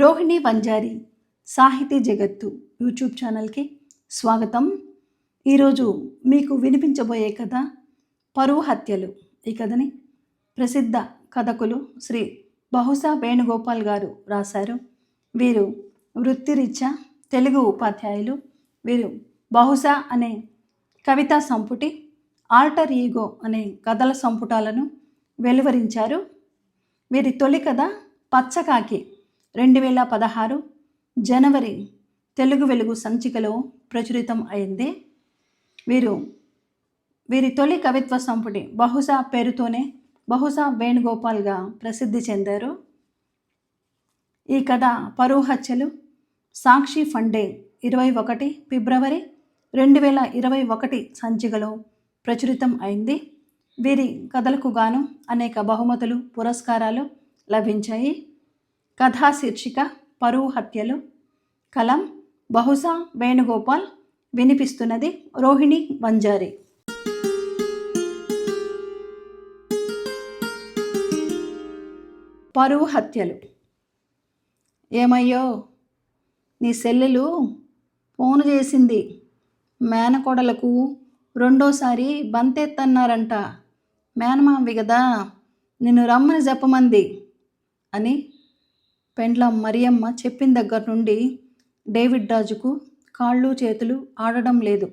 రోహిణి వంజారి సాహితీ జగత్తు యూట్యూబ్ ఛానల్కి స్వాగతం. ఈరోజు మీకు వినిపించబోయే కథ పరువు హత్యలు. ఈ కథని ప్రసిద్ధ కథకులు శ్రీ బహుశా వేణుగోపాల్ గారు రాశారు. వీరు వృత్తిరీత్యా తెలుగు ఉపాధ్యాయులు. వీరు బహుశా అనే కవితా సంపుటి ఆల్టర్ ఈగో అనే కథల సంపుటాలను వెలువరించారు. వీరి తొలి కథ పచ్చకాకి రెండు వేల పదహారు జనవరి తెలుగు వెలుగు సంచికలో ప్రచురితం అయింది. వీరు వీరి తొలి కవిత్వ సంపుటి బహుశా పేరుతోనే బహుశా వేణుగోపాల్గా ప్రసిద్ధి చెందారు. ఈ కథ పరువు హత్యలు సాక్షి ఫండే ఇరవై ఒకటి ఫిబ్రవరి రెండు వేల ఇరవై ఒకటి సంచికలో ప్రచురితం అయింది. వీరి కథలకు గాను అనేక బహుమతులు పురస్కారాలు లభించాయి. కథా శీర్షిక పరువు హత్యలు కలం బహుశా వేణుగోపాల్ వినిపిస్తున్నది రోహిణి వంజారి. పరువు హత్యలు. ఏమయ్యో నీ సెల్లెలు ఫోన్ చేసింది. మేనకోడలకు రెండోసారి బంతెత్తన్నారంట. మేనమావి కదా నిన్ను రమ్మని చెప్పమంది అని పెండ్లం మరియమ్మ చెప్పిన దగ్గర నుండి డేవిడ్ రాజుకు కాళ్ళు చేతులు ఆడడం లేదు.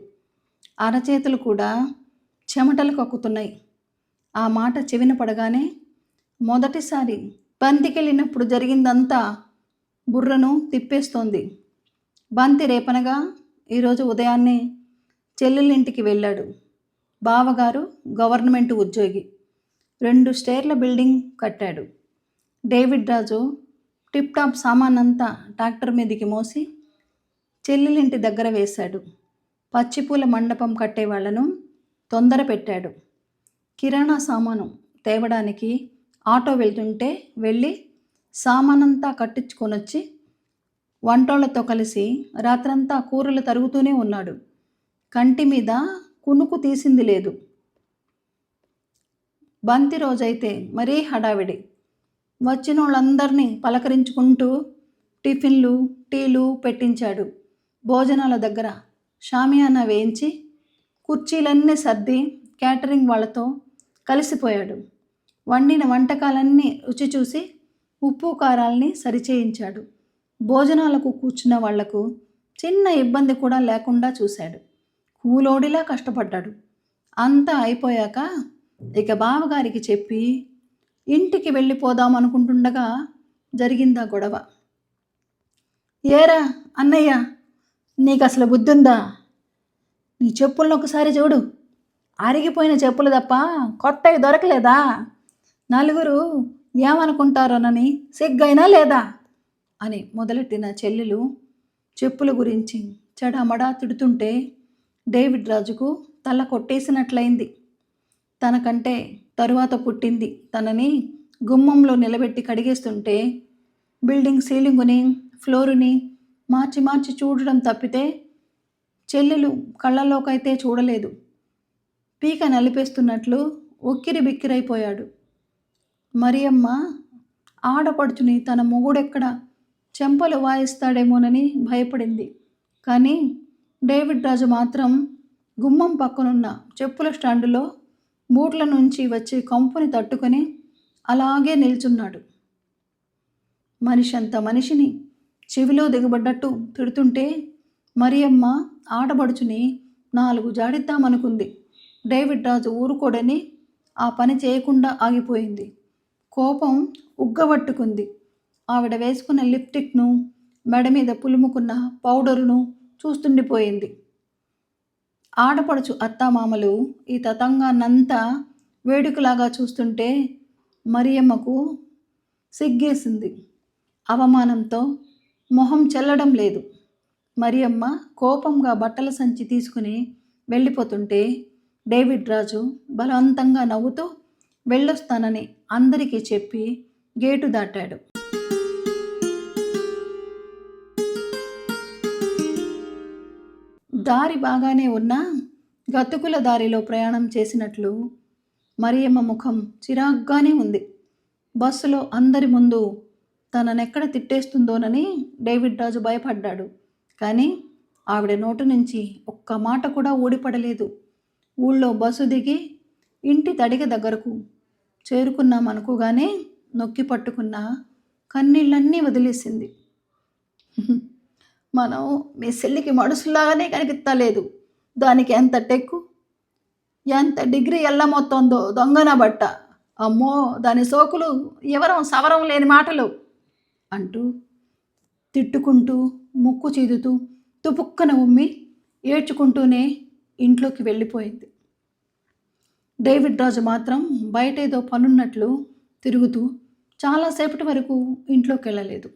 అరచేతులు కూడా చెమటలు కక్కుతున్నాయి. ఆ మాట చెవిన పడగానే మొదటిసారి బంతికెళ్ళినప్పుడు జరిగిందంతా బుర్రను తిప్పేస్తోంది. బంతి రేపనగా ఈరోజు ఉదయాన్నే చెల్లెలింటికి వెళ్ళాడు. బావగారు గవర్నమెంట్ ఉద్యోగి. రెండు స్టేర్ల బిల్డింగ్ కట్టాడు. డేవిడ్ రాజు టిప్ టాప్ సామానంతా ట్రాక్టర్ మీదకి మోసి చెల్లెలింటి దగ్గర వేశాడు. పచ్చిపూల మండపం కట్టేవాళ్ళను తొందర పెట్టాడు. కిరాణా సామాను తేవడానికి ఆటో వెళ్తుంటే వెళ్ళి సామానంతా కట్టించుకొనొచ్చి వంటోళ్ళతో కలిసి రాత్రంతా కూరలు తరుగుతూనే ఉన్నాడు. కంటి మీద కునుకు తీసింది లేదు. బంతి రోజైతే మరీ హడావిడి. వచ్చిన వాళ్ళందరినీ పలకరించుకుంటూ టిఫిన్లు టీలు పెట్టించాడు. భోజనాల దగ్గర షామియానా వేయించి కుర్చీలన్నీ సర్ది క్యాటరింగ్ వాళ్ళతో కలిసిపోయాడు. వండిన వంటకాలన్నీ రుచి చూసి ఉప్పు కారాల్ని సరిచేయించాడు. భోజనాలకు కూర్చున్న వాళ్ళకు చిన్న ఇబ్బంది కూడా లేకుండా చూశాడు. కూలోడిలా కష్టపడ్డాడు. అంతా అయిపోయాక ఇక బావగారికి చెప్పి ఇంటికి వెళ్ళిపోదాం అనుకుంటుండగా జరిగిందా గొడవ? ఏరా అన్నయ్య నీకు అసలు బుద్ధుందా? నీ చెప్పులను ఒకసారి చూడు. అరిగిపోయిన చెప్పులు తప్ప కొత్తవి దొరకలేదా? నలుగురు ఏమనుకుంటారోనని సిగ్గైనా లేదా? అని మొదలెట్టిన చెల్లెలు చెప్పుల గురించి చెడమడా తిడుతుంటే డేవిడ్ రాజుకు తల కొట్టేసినట్లయింది. తనకంటే తరువాత పుట్టింది. తనని గుమ్మంలో నిలబెట్టి కడిగేస్తుంటే బిల్డింగ్ సీలింగుని ఫ్లోరుని మార్చి మార్చి చూడడం తప్పితే చెల్లెలు కళ్ళలోకైతే చూడలేదు. పీక నలిపేస్తున్నట్లు ఉక్కిరి బిక్కిరైపోయాడు. మరియమ్మ ఆడపడుచుని తన మొగుడెక్కడ చెంపలు వాయిస్తాడేమోనని భయపడింది. కానీ డేవిడ్ రాజు మాత్రం గుమ్మం పక్కనున్న చెప్పుల స్టాండులో బూట్ల నుంచి వచ్చే కంపుని తట్టుకొని అలాగే నిల్చున్నాడు. మనిషి అంత మనిషిని చెవిలో దిగబడ్డట్టు తిడుతుంటే మరియమ్మ ఆటబడుచుని నాలుగు జాడిద్దామనుకుంది. డేవిడ్ రాజు ఊరుకోడని ఆ పని చేయకుండా ఆగిపోయింది. కోపం ఉగ్గబట్టుకుంది. ఆవిడ వేసుకున్న లిప్టిక్ను మెడ మీద పులుముకున్న పౌడరును చూస్తుండిపోయింది. ఆడపడుచు అత్తామామలు ఈ తతంగాన్నంతా వేడుకలాగా చూస్తుంటే మరియమ్మకు సిగ్గేసింది. అవమానంతో మొహం చెల్లడం లేదు. మరియమ్మ కోపంగా బట్టల సంచి తీసుకుని వెళ్ళిపోతుంటే డేవిడ్ రాజు బలవంతంగా నవ్వుతూ వెళ్ళొస్తానని అందరికీ చెప్పి గేటు దాటాడు. దారి బాగానే ఉన్నా గతుకుల దారిలో ప్రయాణం చేసినట్లు మరియమ్మ ముఖం చిరాగ్గానే ఉంది. బస్సులో అందరి ముందు తననెక్కడ తిట్టేస్తుందోనని డేవిడ్ రాజు భయపడ్డాడు. కానీ ఆవిడ నోటు నుంచి ఒక్క మాట కూడా ఊడిపడలేదు. ఊళ్ళో బస్సు దిగి ఇంటి తడిగ దగ్గరకు చేరుకున్నామనుకోగానే నొక్కి పట్టుకున్న కన్నీళ్ళన్నీ వదిలేసింది. మనం మీ సెల్లికి మడుసులాగానే కనిపిస్తలేదు దానికి ఎంత టెక్కు? ఎంత డిగ్రీ ఎల్లమొత్తుందో దొంగన బట్ట. అమ్మో దాని సోకులు ఎవరం సవరం లేని మాటలు. అంటూ తిట్టుకుంటూ ముక్కు చీదుతూ తుపుక్కన ఉమ్మి ఏడ్చుకుంటూనే ఇంట్లోకి వెళ్ళిపోయింది. డేవిడ్ రాజు మాత్రం బయట ఏదో పనున్నట్లు తిరుగుతూ చాలాసేపటి వరకు ఇంట్లోకి వెళ్ళలేదు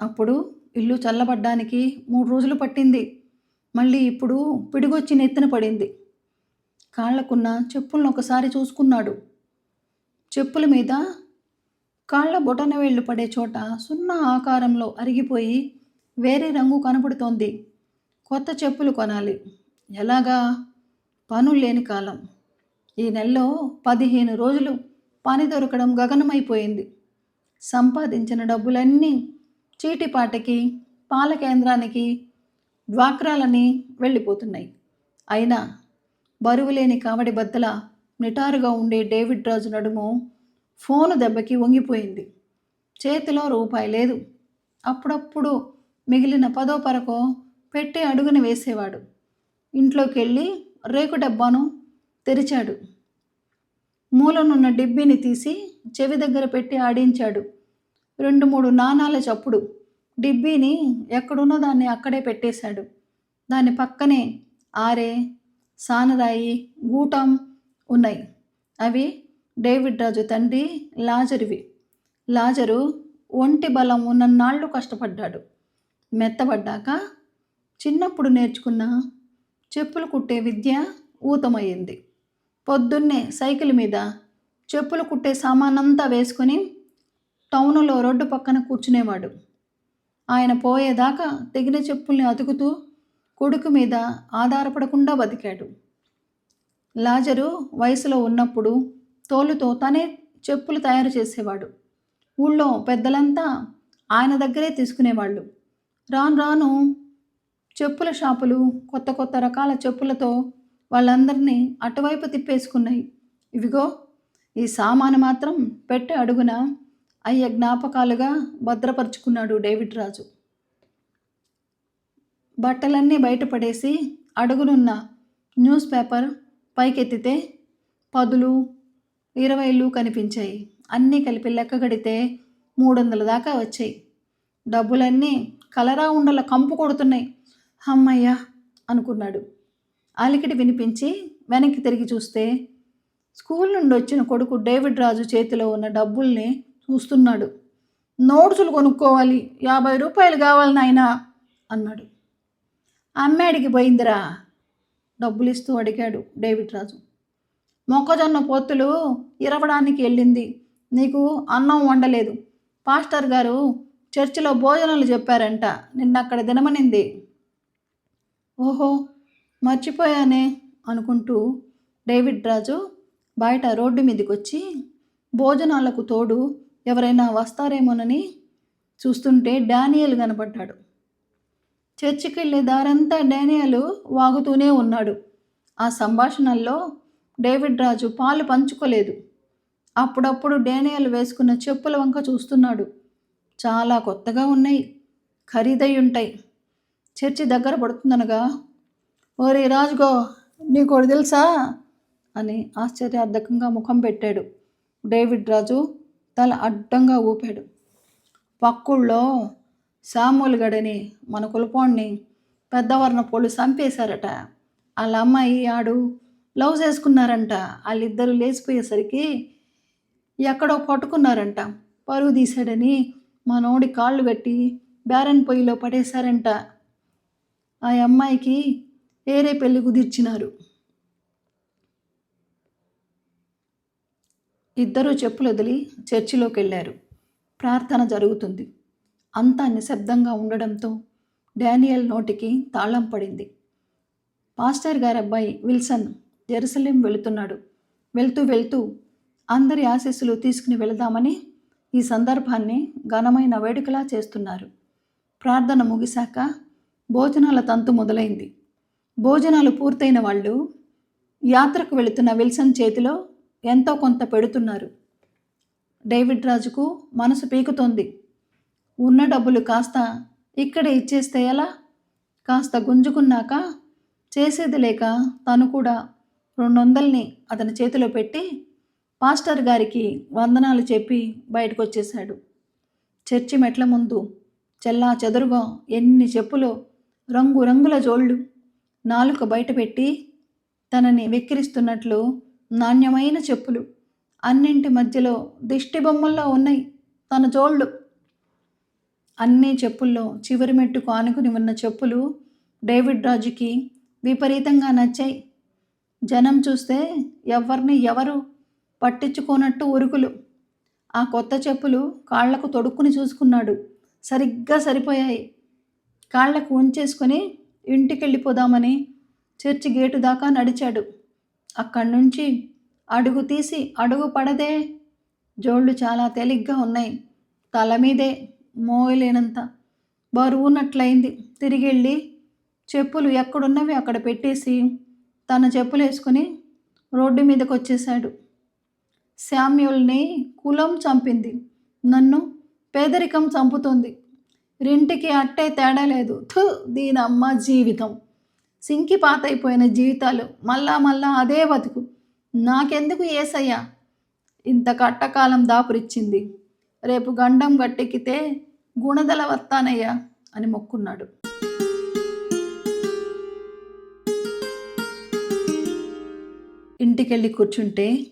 అప్పుడు ఇల్లు చల్లబడ్డానికి మూడు రోజులు పట్టింది. మళ్ళీ ఇప్పుడు పిడిగొచ్చి నెత్తిన పడింది. కాళ్ళకున్న చెప్పులను ఒకసారి చూసుకున్నాడు. చెప్పుల మీద కాళ్ళ బొటన వేళ్ళు పడే చోట సున్నా ఆకారంలో అరిగిపోయి వేరే రంగు కనబడుతోంది కొత్త చెప్పులు కొనాలి. ఎలాగా? పనులు లేని కాలం. ఈ నెలలో పదిహేను రోజులు పని దొరకడం గగనమైపోయింది. సంపాదించిన డబ్బులన్నీ చీటిపాటకి పాల కేంద్రానికి డ్వాక్రాలని వెళ్ళిపోతున్నాయి. అయినా బరువు లేని కావడి బద్దల నిటారుగా ఉండే డేవిడ్ రాజు నడుము ఫోను దెబ్బకి వంగిపోయింది. చేతిలో రూపాయి లేదు. అప్పుడప్పుడు మిగిలిన పదో పరకో పెట్టి అడుగున వేసేవాడు. ఇంట్లోకి వెళ్ళి రేకు డబ్బాను తెరిచాడు. మూలనున్న డిబ్బీని తీసి చెవి దగ్గర పెట్టి ఆడించాడు. రెండు మూడు నాణాల చప్పుడు. డిబ్బీని ఎక్కడున్న దాన్ని అక్కడే పెట్టేశాడు. దాని పక్కనే ఆరే సానరాయి గూటం ఉన్నాయి. అవి డేవిడ్ రాజు తండ్రి లాజరువి. లాజరు ఒంటి బలం ఉన్నన్నాళ్ళు కష్టపడ్డాడు. మెత్తబడ్డాక చిన్నప్పుడు నేర్చుకున్న చెప్పులు కుట్టే విద్య ఊతమయ్యింది. పొద్దున్నే సైకిల్ మీద చెప్పులు కుట్టే సామానంతా వేసుకొని టౌనులో రోడ్డు పక్కన కూర్చునేవాడు. ఆయన పోయేదాకా తెగిన చెప్పుల్ని అతుకుతూ కొడుకు మీద ఆధారపడకుండా బతికాడు. లాజరు వయసులో ఉన్నప్పుడు తోలుతో తనే చెప్పులు తయారు చేసేవాడు. ఊళ్ళో పెద్దలంతా ఆయన దగ్గరే తీసుకునేవాళ్ళు. రాను రాను చెప్పుల షాపులు కొత్త కొత్త రకాల చెప్పులతో వాళ్ళందరినీ అటువైపు తిప్పేసుకున్నాయి. ఇవిగో ఈ సామాను మాత్రం పెట్టే అడుగున అయ్య జ్ఞాపకాలుగా భద్రపరుచుకున్నాడు డేవిడ్ రాజు. బట్టలన్నీ బయటపడేసి అడుగునున్న న్యూస్ పేపర్ పైకెత్తితే పదులు ఇరవైలు కనిపించాయి. అన్నీ కలిపి లెక్క కడితే మూడు వందల దాకా వచ్చాయి. డబ్బులన్నీ కలరా ఉండల కంపు కొడుతున్నాయి. అమ్మయ్యా అనుకున్నాడు. అలికిడి వినిపించి వెనక్కి తిరిగి చూస్తే స్కూల్ నుండి వచ్చిన కొడుకు డేవిడ్ రాజు చేతిలో ఉన్న డబ్బుల్ని చూస్తున్నాడు. నోట్సులు కొనుక్కోవాలి యాభై రూపాయలు కావాలి నాయనా అన్నాడు. అమ్మాడికి పోయిందిరా డబ్బులు ఇస్తూ అడిగాడు డేవిడ్ రాజు. మొక్కజొన్న పొత్తులు ఇరవడానికి వెళ్ళింది నీకు అన్నం వండలేదు. పాస్టర్ గారు చర్చిలో భోజనాలు చెప్పారంట నిన్న అక్కడ దినమనింది. ఓహో మర్చిపోయానే అనుకుంటూ డేవిడ్ రాజు బయట రోడ్డు మీదకి వచ్చి భోజనాలకు తోడు ఎవరైనా వస్తారేమోనని చూస్తుంటే డానియల్ కనపడ్డాడు. చర్చికి వెళ్ళే దారంతా డానియలు వాగుతూనే ఉన్నాడు. ఆ సంభాషణల్లో డేవిడ్ రాజు పాలు పంచుకోలేదు. అప్పుడప్పుడు డేనియల్ వేసుకున్న చెప్పుల వంక చూస్తున్నాడు. చాలా కొత్తగా ఉన్నాయి. ఖరీదై ఉంటాయి చర్చి దగ్గర పడుతుందనగా ఓరే రాజుగో నీకోటి తెలుసా? అని ఆశ్చర్యార్థకంగా ముఖం పెట్టాడు. డేవిడ్ రాజు తల అడ్డంగా ఊపాడు. పక్కుళ్ళో సామూలు గడని మన కులపోణ్ణి పెద్దవర్ణ పోళ్ళు చంపేశారట వాళ్ళ అమ్మాయి ఆడు లవ్ చేసుకున్నారంట. వాళ్ళిద్దరూ లేచిపోయేసరికి ఎక్కడో పట్టుకున్నారంట. పరుగు తీశాడని మనోడి కాళ్ళు కట్టి బేరన్ పొయ్యిలో పడేశారంట. ఆ అమ్మాయికి వేరే పెళ్ళి కుదిర్చినారు. ఇద్దరూ చెప్పులు వదిలి చర్చిలోకి వెళ్ళారు ప్రార్థన జరుగుతుంది. అంతా నిశ్శబ్దంగా ఉండడంతో డానియల్ నోటికి తాళం పడింది. పాస్టర్ గారి అబ్బాయి విల్సన్ జెరూసలేం వెళుతున్నాడు. వెళ్తూ వెళ్తూ అందరి ఆశీస్సులు తీసుకుని వెళదామని ఈ సందర్భాన్ని ఘనమైన వేడుకలా చేస్తున్నారు. ప్రార్థన ముగిశాక భోజనాల తంతు మొదలైంది. భోజనాలు పూర్తయిన వాళ్ళు యాత్రకు వెళుతున్న విల్సన్ చేతిలో ఎంతో కొంత పెడుతున్నారు. డేవిడ్ రాజుకు మనసు పీకుతోంది. ఉన్న డబ్బులు కాస్త ఇక్కడే ఇచ్చేస్తే ఎలా? కాస్త గుంజుకున్నాక చేసేది లేక తను కూడా రెండు వందల్ని అతని చేతిలో పెట్టి పాస్టర్ గారికి వందనాలు చెప్పి బయటకు వచ్చేశాడు చర్చి మెట్ల ముందు చెల్లా చెదురుగా ఎన్ని చెప్పులో రంగురంగుల జోళ్ళు నాలుక బయటపెట్టి తనని వెక్కిరిస్తున్నట్లు నాణ్యమైన చెప్పులు. అన్నింటి మధ్యలో దిష్టి బొమ్మల్లో ఉన్నాయి తన జోళ్ళు. అన్ని చెప్పుల్లో చివరి మెట్టుకు ఆనుకుని ఉన్న చెప్పులు డేవిడ్ రాజుకి విపరీతంగా నచ్చాయి. జనం చూస్తే ఎవరిని ఎవరు పట్టించుకోనట్టు ఉరుకులు. ఆ కొత్త చెప్పులు కాళ్ళకు తొడుక్కుని చూసుకున్నాడు. సరిగ్గా సరిపోయాయి. కాళ్ళకు ఉంచేసుకొని ఇంటికి వెళ్ళిపోదామని చర్చి గేటు దాకా నడిచాడు. అక్కడి నుంచి అడుగు తీసి అడుగు పడదే. జోళ్ళు చాలా తేలిగ్గా ఉన్నాయి. తల మీదే మోయలేనంత బరువున్నట్లయింది. తిరిగి వెళ్ళి చెప్పులు ఎక్కడున్నవి అక్కడ పెట్టేసి తన చెప్పులు వేసుకొని రోడ్డు మీదకి వచ్చేశాడు శామ్యుల్ని కులం చంపింది. నన్ను పేదరికం చంపుతుంది. రెంటికి అట్టే తేడా లేదు. థు దీని అమ్మ జీవితం. సింకి పాతైపోయిన జీవితాలు మళ్ళా మళ్ళా అదే బతుకు. నాకెందుకు ఏసయ్యా? ఇంత కట్టకాలం దాపురిచ్చింది. రేపు గండం గట్టెక్కితే గుణదల వస్తానయ్యా అని మొక్కున్నాడు. ఇంటికెళ్ళి కూర్చుంటే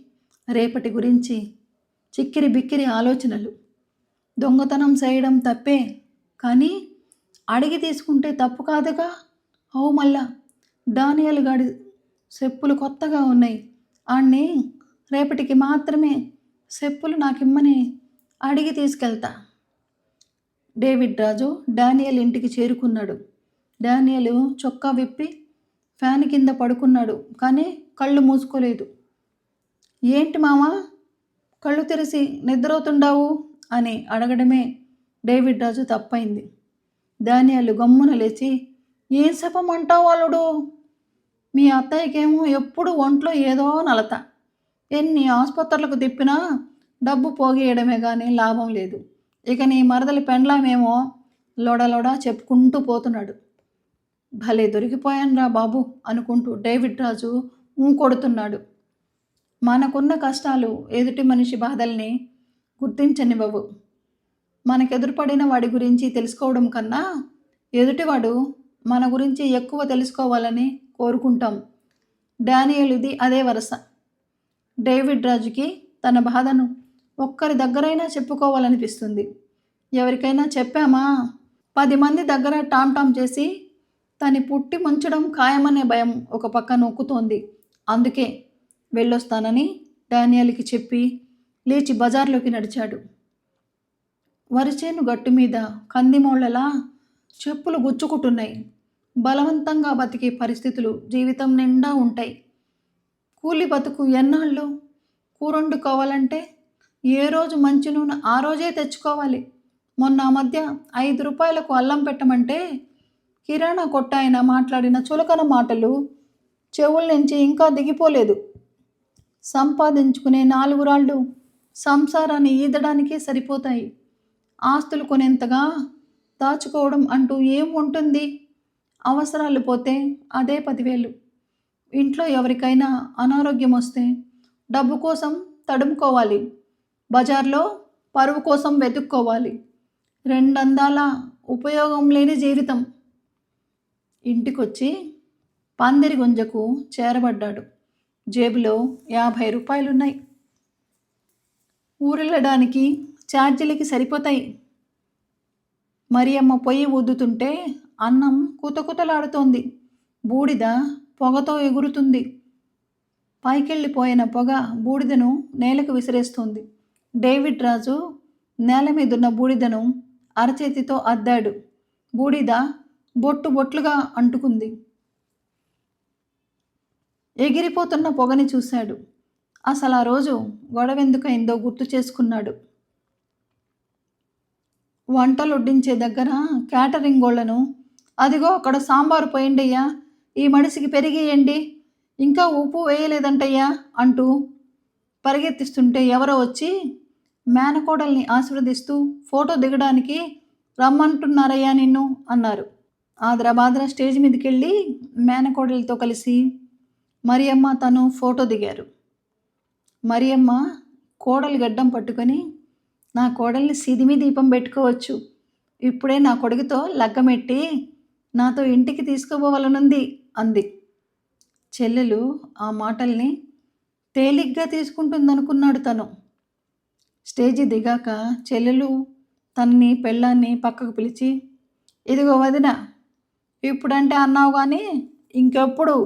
రేపటి గురించి చిక్కిరి బిక్కిరి ఆలోచనలు. దొంగతనం చేయడం తప్పే కానీ అడిగి తీసుకుంటే తప్పు కాదుగా? అవు మళ్ళా. డానియల్ గాడి చెప్పులు కొత్తగా ఉన్నాయి. ఆడిని రేపటికి మాత్రమే చెప్పులు నాకిమ్మని అడిగి తీసుకెళ్తా. డేవిడ్ రాజు డానియల్ ఇంటికి చేరుకున్నాడు. డానియల్ చొక్కా విప్పి ఫ్యాన్ కింద పడుకున్నాడు కానీ కళ్ళు మూసుకోలేదు. ఏంటి మామ? కళ్ళు తెరిసి నిద్రవుతుండావు అని అడగడమే డేవిడ్ రాజు తప్పైంది. ధాన్యాలు గమ్మున లేచి ఏం చెప్పమంటావు అల్లుడు? మీ అత్తయ్యకేమో ఎప్పుడు ఒంట్లో ఏదో నలత. ఎన్ని ఆసుపత్రులకు తిప్పినా డబ్బు పోగేయడమే కానీ లాభం లేదు. ఇక నీ మరదలి పెండ్లామేమో లోడలోడా చెప్పుకుంటూ పోతున్నాడు. భలే దొరికిపోయానురా బాబు అనుకుంటూ డేవిడ్ రాజు ఊ కొడుతున్నాడు మనకున్న కష్టాలు ఎదుటి మనిషి బాధల్ని గుర్తించనివ్వవు. మనకెదురుపడిన వాడి గురించి తెలుసుకోవడం కన్నా ఎదుటివాడు మన గురించి ఎక్కువ తెలుసుకోవాలని కోరుకుంటాం. డానియలుది అదే వరస. డేవిడ్ రాజుకి తన బాధను ఒక్కరి దగ్గరైనా చెప్పుకోవాలనిపిస్తుంది. ఎవరికైనా చెప్పామా? పది మంది దగ్గర టామ్ టామ్ చేసి తని పుట్టి ముంచడం ఖాయమనే భయం ఒక పక్క నొక్కుతోంది. అందుకే వెళ్ళొస్తానని డానియల్కి చెప్పి లేచి బజార్లోకి నడిచాడు. వరిచేను గట్టు మీద కందిమోళ్ళలా చెప్పులు గుచ్చుకుంటున్నాయి. బలవంతంగా బతికే పరిస్థితులు జీవితం నిండా ఉంటాయి. కూలి బతుకు ఎన్నాళ్ళు? కూరొండుకోవాలంటే ఏ రోజు మంచి నూనె ఆ రోజే తెచ్చుకోవాలి. మొన్న ఆ మధ్య ఐదు రూపాయలకు అల్లం పెట్టమంటే కిరాణా కొట్టాయన మాట్లాడిన చులకన మాటలు చెవుల నుంచి ఇంకా దిగిపోలేదు. సంపాదించుకునే నాలుగు రాళ్ళు సంసారాన్ని ఈదడానికే సరిపోతాయి. ఆస్తులు కొనేంతగా దాచుకోవడం అంటూ ఏం ఉంటుంది? అవసరాలు పోతే అదే పదివేలు. ఇంట్లో ఎవరికైనా అనారోగ్యం వస్తే డబ్బు కోసం తడుముకోవాలి. బజార్లో పరువు కోసం వెతుక్కోవాలి. రెండందాల ఉపయోగం లేని జీవితం. ఇంటికొచ్చి పందిరి గుంజకు చేరబడ్డాడు. జేబులో యాభై రూపాయలున్నాయి. ఊరెళ్ళడానికి ఛార్జీలకి సరిపోతాయి. మరి అమ్మ పొయ్యి ఊదుతుంటే అన్నం కుతకుతలాడుతోంది. బూడిద పొగతో ఎగురుతుంది. పైకెళ్ళిపోయిన పొగ బూడిదను నేలకు విసిరేస్తుంది. డేవిడ్ రాజు నేల మీదున్న బూడిదను అరచేతితో అద్దాడు. బూడిద బొట్టు బొట్లుగా అంటుకుంది. ఎగిరిపోతున్న పొగని చూశాడు. అసలు ఆ రోజు గొడవెందుకైందో గుర్తు చేసుకున్నాడు. వంటలొడ్డించే దగ్గర క్యాటరింగ్ వాళ్ళను అదిగో అక్కడ సాంబారు పోయిండయ్యా ఈ మనిషికి పెరిగేయండి. ఇంకా ఉప్పు వేయలేదంటయ్యా అంటూ పరిగెత్తిస్తుంటే ఎవరో వచ్చి మేనకోడల్ని ఆశీర్వదిస్తూ ఫోటో దిగడానికి రమ్మంటున్నారయ్యా నిన్ను అన్నారు. ఆదరాబాద్ర స్టేజ్ మీదకి వెళ్ళి మేనకోడలతో కలిసి మరియమ్మ తను ఫోటో దిగారు. మరియమ్మ కోడలి గడ్డం పట్టుకొని నా కోడల్ని సిదిమి దీపం పెట్టుకోవచ్చు. ఇప్పుడే నా కొడుకుతో లగ్గమెట్టి నాతో ఇంటికి తీసుకుపోవాలనుంది అంది. చెల్లెలు ఆ మాటల్ని తేలిగ్గా తీసుకుంటుందనుకున్నాడు తను. స్టేజి దిగాక చెల్లెలు తన్ని పెళ్ళాన్ని పక్కకు పిలిచి ఇదిగో వదిన ఇప్పుడంటే అన్నావు కానీ ఇంకెప్పుడు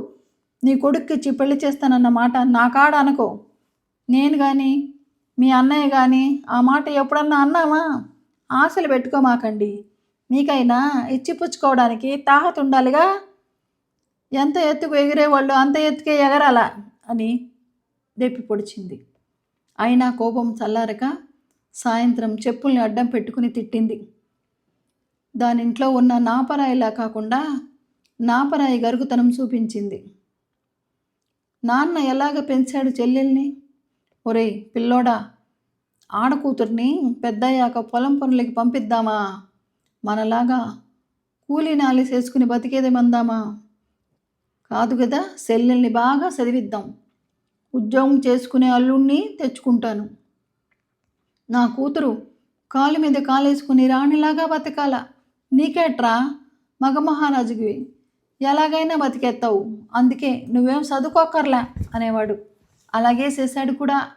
నీ కొడుక్కిచ్చి పెళ్ళి చేస్తానన్న మాట నా కాడ అనుకో. నేను కానీ మీ అన్నయ్య కానీ ఆ మాట ఎప్పుడన్నా అన్నామా ఆశలు పెట్టుకోమాకండి. మీకైనా ఇచ్చిపుచ్చుకోవడానికి తాహత ఉండాలిగా? ఎంత ఎత్తుకు ఎగిరేవాళ్ళు అంత ఎత్తుకే ఎగరాల? అని దెప్పి పొడిచింది. అయినా కోపం చల్లారక సాయంత్రం చెప్పుల్ని అడ్డం పెట్టుకుని తిట్టింది. దానింట్లో ఉన్న నాపరాయిలా కాకుండా నాపరాయి గరుగుతనం చూపించింది. నాన్న ఎలాగ పెంచాడు చెల్లెల్ని? ఒరేయ్ పిల్లోడా ఆడకూతుర్ని పెద్దయ్యాక పొలం పనులకి పంపిద్దామా? మనలాగా కూలీ నాలేసేసుకుని బతికేదేమందామా కాదు కదా సెల్లెల్ని బాగా చదివిద్దాం. ఉద్యోగం చేసుకునే అల్లుణ్ణి తెచ్చుకుంటాను. నా కూతురు కాలు మీద కాలేసుకుని రాణిలాగా బతకాల. నీకేట్రా? మగ మహారాజుకి ఎలాగైనా బతికేస్తావు అందుకే నువ్వేం చదువుకోకర్లే అనేవాడు. అలాగే చేశాడు కూడా.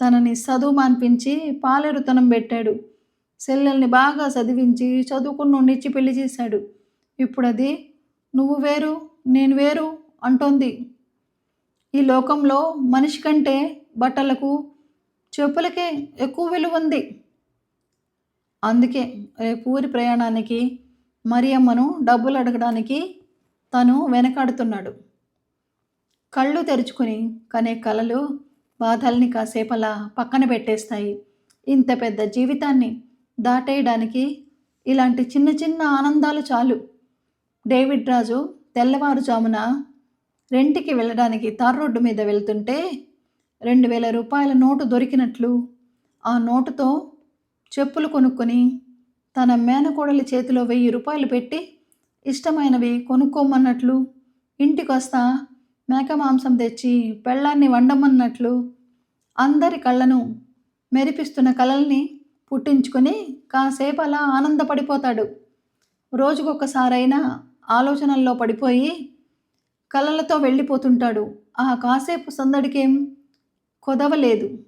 తనని చదువు మాన్పించి పాలేరుతనం పెట్టాడు. చెల్లెల్ని బాగా చదివించి చదువుకున్న ఇచ్చి పెళ్ళి చేశాడు. ఇప్పుడు అది నువ్వు వేరు నేను వేరు అంటోంది. ఈ లోకంలో మనిషి కంటే బట్టలకు చెప్పులకే ఎక్కువ విలువ ఉంది. అందుకే రేపు ఊరి ప్రయాణానికి మరియమ్మను డబ్బులు అడగడానికి తను వెనకాడుతున్నాడు. కళ్ళు తెరుచుకుని కనే కలలు బాధల్ని కాసేపలా పక్కన పెట్టేస్తాయి. ఇంత పెద్ద జీవితాన్ని దాటేయడానికి ఇలాంటి చిన్న చిన్న ఆనందాలు చాలు. డేవిడ్ రాజు తెల్లవారుజామున రెంటికి వెళ్ళడానికి తార్ రోడ్డు మీద వెళ్తుంటే రెండు వేల రూపాయల నోటు దొరికినట్లు ఆ నోటుతో చెప్పులు కొనుక్కొని తన మేనకోడలి చేతిలో వెయ్యి రూపాయలు పెట్టి ఇష్టమైనవి కొనుక్కోమన్నట్లు ఇంటికొస్తా మేక మాంసం తెచ్చి పెళ్ళాన్ని వండమన్నట్లు అందరి కళ్ళను మెరిపిస్తున్న కళల్ని పుట్టించుకొని కాసేపు అలా ఆనందపడిపోతాడు. రోజుకొకసారైనా ఆలోచనల్లో పడిపోయి కలలతో వెళ్ళిపోతుంటాడు. ఆ కాసేపు సందడికేం కొదవలేదు.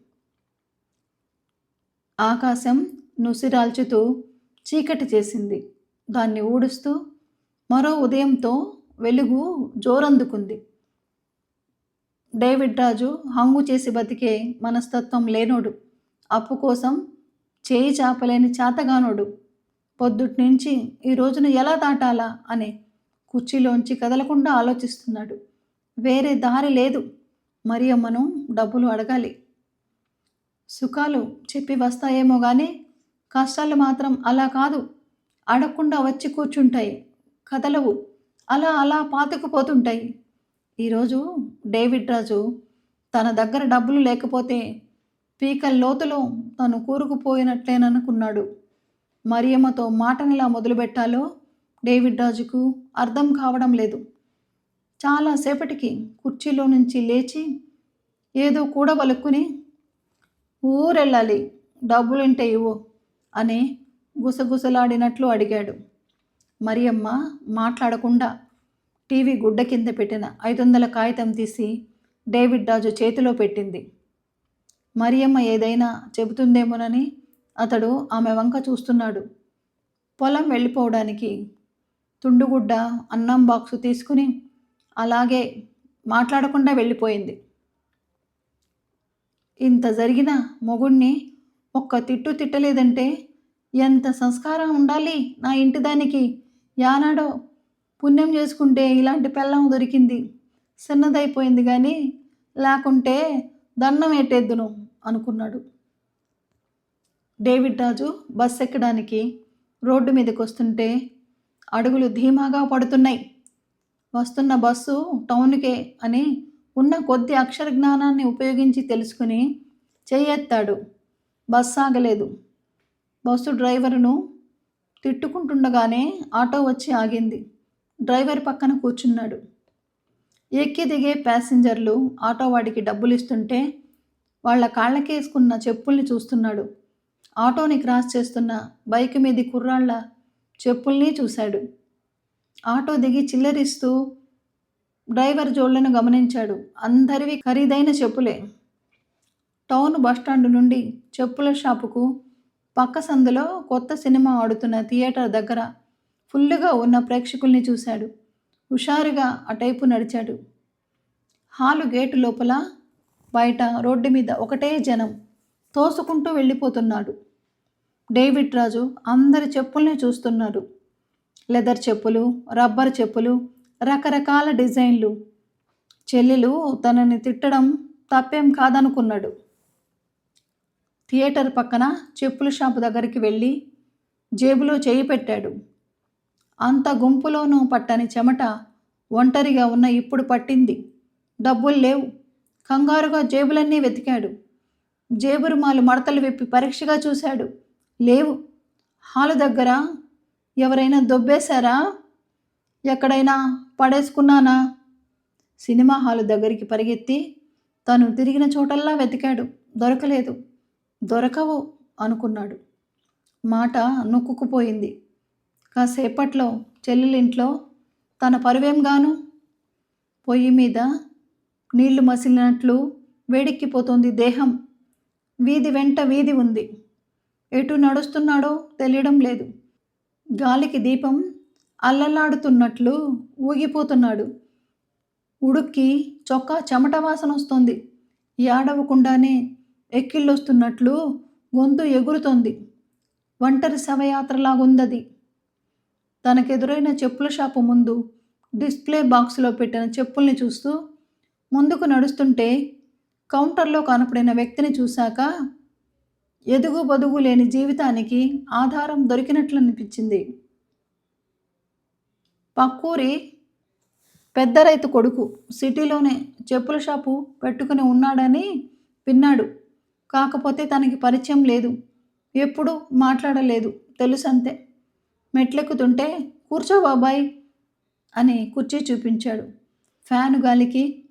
ఆకాశం నుసిరాల్చుతూ చీకటి చేసింది. దాన్ని ఊడుస్తూ మరో ఉదయంతో వెలుగు జోరందుకుంది. డేవిడ్ రాజు హంగు చేసి బతికే మనస్తత్వం లేనోడు. అప్పు కోసం చేయి చాపలేని చేతగానోడు. పొద్దుటి నుంచి ఈ రోజును ఎలా దాటాలా అని కుర్చీలోంచి కదలకుండా ఆలోచిస్తున్నాడు. వేరే దారి లేదు. మరియమ్మను డబ్బులు అడగాలి. సుఖాలు చెప్పి వస్తాయేమో కానీ కష్టాలు మాత్రం అలా కాదు. అడగకుండా వచ్చి కూర్చుంటాయి. కదలవు. అలా అలా పాతుకుపోతుంటాయి ఈరోజు డేవిడ్ రాజు తన దగ్గర డబ్బులు లేకపోతే పీకల లోతులో తను కూరుకుపోయినట్లేననుకున్నాడు. మరియమ్మతో మాటనిలా మొదలుపెట్టాలో డేవిడ్ రాజుకు అర్థం కావడం లేదు. చాలాసేపటికి కుర్చీలో నుంచి లేచి ఏదో కూడబలుక్కుని ఊరెళ్ళాలి డబ్బులుంటే ఇవ్వు అని గుసగుసలాడినట్లు అడిగాడు. మరియమ్మ మాట్లాడకుండా టీవీ గుడ్డ కింద పెట్టిన ఐదు వందల కాగితం తీసి డేవిడ్ రాజు చేతిలో పెట్టింది. మరియమ్మ ఏదైనా చెబుతుందేమోనని అతడు ఆమె వంక చూస్తున్నాడు. పొలం వెళ్ళిపోవడానికి తుండుగుడ్డ అన్నం బాక్సు తీసుకుని అలాగే మాట్లాడకుండా వెళ్ళిపోయింది. ఇంత జరిగిన మొగుణ్ణి ఒక్క తిట్టు తిట్టలేదంటే ఎంత సంస్కారం ఉండాలి నా ఇంటి దానికి? యానాడో పుణ్యం చేసుకుంటే ఇలాంటి పెళ్ళం దొరికింది. చిన్నదైపోయింది కానీ లేకుంటే దండం ఎట్టేద్దును అనుకున్నాడు. డేవిడ్ రాజు బస్ ఎక్కడానికి రోడ్డు మీదకి వస్తుంటే అడుగులు ధీమాగా పడుతున్నాయి. వస్తున్న బస్సు టౌన్కే అని ఉన్న కొద్ది అక్షర జ్ఞానాన్ని ఉపయోగించి తెలుసుకుని చేయెత్తాడు. బస్సు ఆగలేదు. బస్సు డ్రైవరును తిట్టుకుంటుండగానే ఆటో వచ్చి ఆగింది. డ్రైవర్ పక్కన కూర్చున్నాడు. ఎక్కి దిగే ప్యాసింజర్లు ఆటో వాడికి డబ్బులు ఇస్తుంటే వాళ్ళ కాళ్ళకేసుకున్న చెప్పుల్ని చూస్తున్నాడు. ఆటోని క్రాస్ చేస్తున్న బైక్ మీది కుర్రాళ్ళ చెప్పుల్ని చూశాడు. ఆటో దిగి చిల్లరిస్తూ డ్రైవర్ జోళ్ళను గమనించాడు. అందరివి ఖరీదైన చెప్పులే. టౌన్ బస్టాండ్ నుండి చెప్పుల షాపుకు పక్క సందులో కొత్త సినిమా ఆడుతున్న థియేటర్ దగ్గర ఫుల్లుగా ఉన్న ప్రేక్షకుల్ని చూశాడు. హుషారుగా అటైపు నడిచాడు. హాలు గేటు లోపల బయట రోడ్డు మీద ఒకటే జనం తోసుకుంటూ వెళ్ళిపోతున్నాడు. డేవిడ్ రాజు అందరి చెప్పుల్ని చూస్తున్నాడు. లెదర్ చెప్పులు రబ్బర్ చెప్పులు రకరకాల డిజైన్లు. చెల్లెలు తనని తిట్టడం తప్పేం కాదనుకున్నాడు. థియేటర్ పక్కన చెప్పుల షాపు దగ్గరికి వెళ్ళి జేబులో చేయి పెట్టాడు. అంత గుంపులోనూ పట్టని చెమట ఒంటరిగా ఉన్న ఇప్పుడు పట్టింది. డబ్బులు లేవు. కంగారుగా జేబులన్నీ వెతికాడు. జేబు రుమాలు మడతలు విప్పి పరీక్షగా చూశాడు. లేవు. హాలు దగ్గర ఎవరైనా దొబ్బేశారా? ఎక్కడైనా పడేసుకున్నానా? సినిమా హాలు దగ్గరికి పరిగెత్తి తను తిరిగిన చోటల్లా వెతికాడు. దొరకలేదు. దొరకవు అనుకున్నాడు. మాట నొక్కుకుపోయింది. కాసేపట్లో చెల్లెలింట్లో తన పరువేం గాను? పొయ్యి మీద నీళ్ళు మసిలినట్లు వేడెక్కిపోతోంది దేహం. వీధి వెంట వీధి ఉంది. ఎటు నడుస్తున్నాడో తెలియడం లేదు. గాలికి దీపం అల్లలాడుతున్నట్లు ఊగిపోతున్నాడు. ఉడుక్కి చొక్కా చెమట వాసన వస్తుంది. ఏడవకుండానే ఎక్కిళ్ళొస్తున్నట్లు గొంతు ఎగురుతోంది. ఒంటరి శవయాత్రలాగుందది. తనకెదురైన చెప్పుల షాపు ముందు డిస్ప్లే బాక్స్లో పెట్టిన చెప్పుల్ని చూస్తూ ముందుకు నడుస్తుంటే కౌంటర్లో కనపడిన వ్యక్తిని చూశాక ఎదుగు బదుగు లేని జీవితానికి ఆధారం దొరికినట్లు అనిపించింది పక్కూరి పెద్ద రైతు కొడుకు సిటీలోనే చెప్పుల షాపు పెట్టుకుని ఉన్నాడని విన్నాడు. కాకపోతే తనకి పరిచయం లేదు. ఎప్పుడూ మాట్లాడలేదు. తెలుసంతే. మెట్లెక్కుతుంటే కూర్చో బాబాయ్ అని కుర్చీ చూపించాడు. ఫ్యాను గాలికి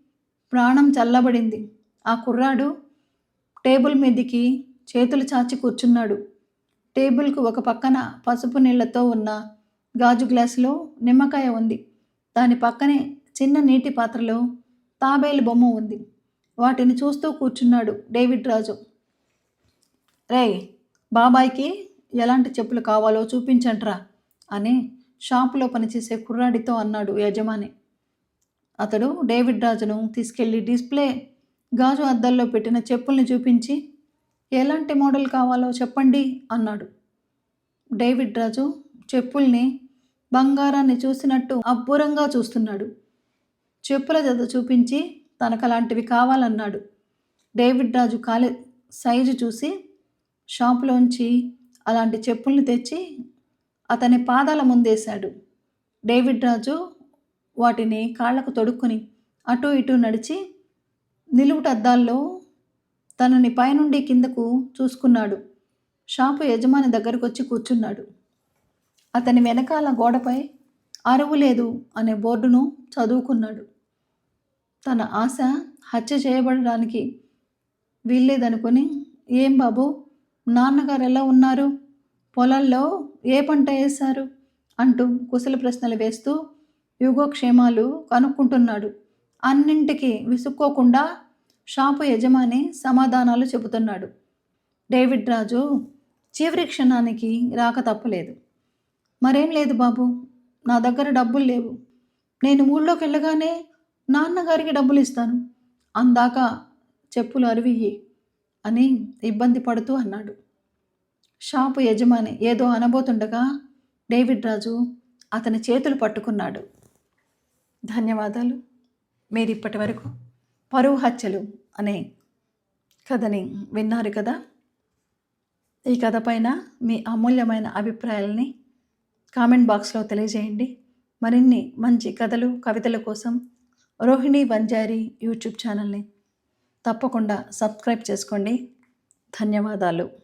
ప్రాణం చల్లబడింది. ఆ కుర్రాడు టేబుల్ మీదికి చేతులు చాచి కూర్చున్నాడు. టేబుల్కు ఒక పక్కన పసుపు నీళ్ళతో ఉన్న గాజు గ్లాసులో నిమ్మకాయ ఉంది. దాని పక్కనే చిన్న నీటి పాత్రలో తాబేలు బొమ్మ ఉంది. వాటిని చూస్తూ కూర్చున్నాడు డేవిడ్ రాజు. రే బాబాయ్కి ఎలాంటి చెప్పులు కావాలో చూపించంట్రా అని షాపులో పనిచేసే కుర్రాడితో అన్నాడు యజమాని. అతడు డేవిడ్ రాజును తీసుకెళ్ళి డిస్ప్లే గాజు అద్దాల్లో పెట్టిన చెప్పుల్ని చూపించి ఎలాంటి మోడల్ కావాలో చెప్పండి అన్నాడు. డేవిడ్ రాజు చెప్పుల్ని బంగారాన్ని చూసినట్టు అబ్బురంగా చూస్తున్నాడు. చెప్పుల జత చూపించి తనకు అలాంటివి కావాలన్నాడు. డేవిడ్ రాజు కాలి సైజు చూసి షాపులోంచి అలాంటి చెప్పుల్ని తెచ్చి అతని పాదాల ముందేశాడు. డేవిడ్ రాజు వాటిని కాళ్ళకు తొడుక్కుని అటు ఇటు నడిచి నిలువుటద్దాల్లో తనని పైనుండి కిందకు చూసుకున్నాడు. షాపు యజమాని దగ్గరకు వచ్చి కూర్చున్నాడు. అతని వెనకాల గోడపై అరువు లేదు అనే బోర్డును చదువుకున్నాడు. తన ఆశ హత్య చేయబడడానికి వీల్లేదనుకొని ఏం బాబు నాన్నగారు ఎలా ఉన్నారు? పొలాల్లో ఏ పంట వేశారు అంటూ కుశల ప్రశ్నలు వేస్తూ యుగోక్షేమాలు కనుక్కుంటున్నాడు. అన్నింటికి విసుక్కోకుండా షాపు యజమాని సమాధానాలు చెబుతున్నాడు. డేవిడ్ రాజు చివరి క్షణానికి రాక తప్పలేదు. మరేం లేదు బాబు నా దగ్గర డబ్బులు లేవు. నేను ఊళ్ళోకి వెళ్ళగానే నాన్నగారికి డబ్బులు ఇస్తాను. అందాక చెప్పులు అరివియ్యి అని ఇబ్బంది పడుతూ అన్నాడు. షాపు యజమాని ఏదో అనబోతుండగా డేవిడ్ రాజు అతని చేతులు పట్టుకున్నాడు. ధన్యవాదాలు. మీరు ఇప్పటి వరకు పరువు హత్యలు అనే కథని విన్నారు కదా? ఈ కథ పైన మీ అమూల్యమైన అభిప్రాయాలని కామెంట్ బాక్స్లో తెలియజేయండి. మరిన్ని మంచి కథలు కవితల కోసం రోహిణి బంజారి యూట్యూబ్ ఛానల్ని తప్పకుండా సబ్స్క్రైబ్ చేసుకోండి. ధన్యవాదాలు.